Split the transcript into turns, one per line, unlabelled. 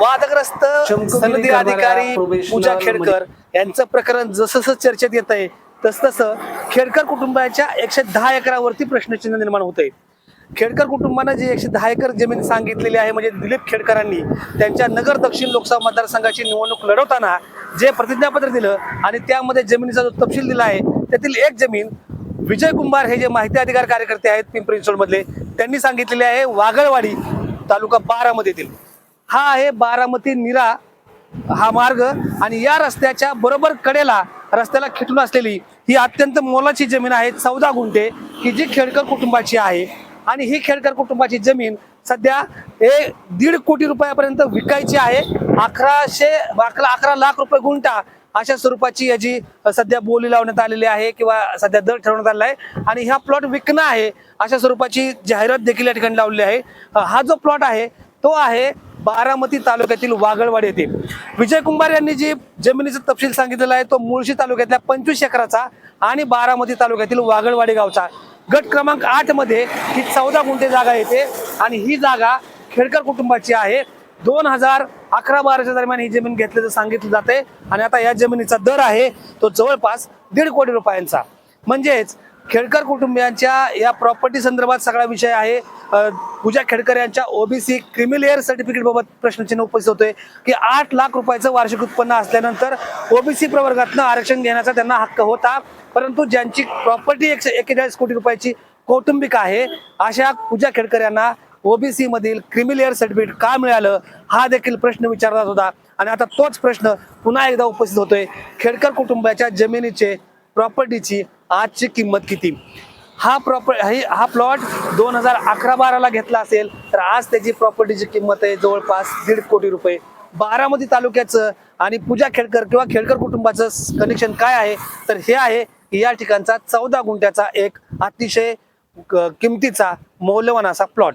वादग्रस्त सनदी अधिकारी पूजा खेडकर यांचं प्रकरण जसं जसं चर्चेत येत आहे तस तसं खेडकर कुटुंबाच्या एकशे दहा एकरावरती प्रश्नचिन्ह निर्माण होत आहे खेडकर कुटुंबानं जी एकशे दहा एकर जमीन सांगितलेली आहे म्हणजे दिलीप खेडकरांनी त्यांच्या नगर दक्षिण लोकसभा मतदारसंघाची निवडणूक लढवताना जे प्रतिज्ञापत्र दिलं आणि त्यामध्ये जमिनीचा जो तपशील दिला आहे त्यातील एक जमीन विजय कुंभार हे जे माहिती अधिकार कार्यकर्ते आहेत पिंपरी चिंचवड मधले त्यांनी सांगितलेले आहे वागळवाडी तालुका बारामतीतील. हा आहे बारामती निरा हा मार्ग आणि या रस्त्याच्या बरोबर कडेला रस्त्याला खिटून असलेली ही अत्यंत मोलाची जमीन आहे चौदा गुंठे. ही जी खेडकर कुटुंबाची आहे आणि ही खेडकर कुटुंबाची जमीन सध्या हे दीड कोटी रुपयापर्यंत विकायची आहे. अकराशे अकरा अकरा लाख रुपये गुंठा अशा स्वरूपाची याची सध्या बोली लावण्यात आलेली आहे किंवा सध्या दर ठरवण्यात आलेला आहे. आणि हा प्लॉट विकणं आहे अशा स्वरूपाची जाहिरात देखील या ठिकाणी लावलेली आहे. हा जो प्लॉट आहे तो आहे बारामती तालुक्यातील वागळवाडी येथे. विजय कुंभार यांनी जी जमिनीचा तपशील सांगितलेला आहे तो मुळशी तालुक्यातल्या पंचवीस एकराचा आणि बारामती तालुक्यातील वागळवाडी गावचा. गट क्रमांक आठमध्ये ही चौदा गुंठे जागा येते आणि ही जागा खेडकर कुटुंबाची आहे. दोन हजार अकरा बाराच्या दरम्यान ही जमीन घेतल्याचं सांगितलं जाते आणि आता या जमिनीचा दर आहे तो जवळपास दीड कोटी रुपयांचा. म्हणजेच खेडकर कुटुंबियांच्या या प्रॉपर्टी संदर्भात सगळा विषय आहे. पूजा खेडकर यांच्या ओबीसी क्रिमिलेअर सर्टिफिकेट बाबत प्रश्नचिन्ह उपस्थित होतोय की आठ लाख रुपयाचं वार्षिक उत्पन्न असल्यानंतर ओबीसी प्रवर्गातनं आरक्षण घेण्याचा त्यांना हक्क होता. परंतु ज्यांची प्रॉपर्टी एकशे एकेचाळीस कोटी रुपयाची कौटुंबिक आहे अशा पूजा खेडकर यांना ओबीसी मधील क्रिमिलेअर सर्टिफिकेट का मिळालं हा देखील प्रश्न विचारला होता. आणि आता तोच प्रश्न पुन्हा एकदा उपस्थित होतोय. खेडकर कुटुंबाच्या जमिनीचे प्रॉपर्टीची आजची किंमत किती? हा प्रॉपर हा प्लॉट दोन हजार अकरा बाराला घेतला असेल तर आज त्याची प्रॉपर्टीची किंमत आहे जवळपास दीड कोटी रुपये. बारामती तालुक्याचं आणि पूजा खेडकर किंवा खेडकर कुटुंबाचं कनेक्शन काय आहे? तर हे आहे या ठिकाणचा चौदा गुंठ्याचा एक अतिशय क- किमतीचा मौल्यवान असा प्लॉट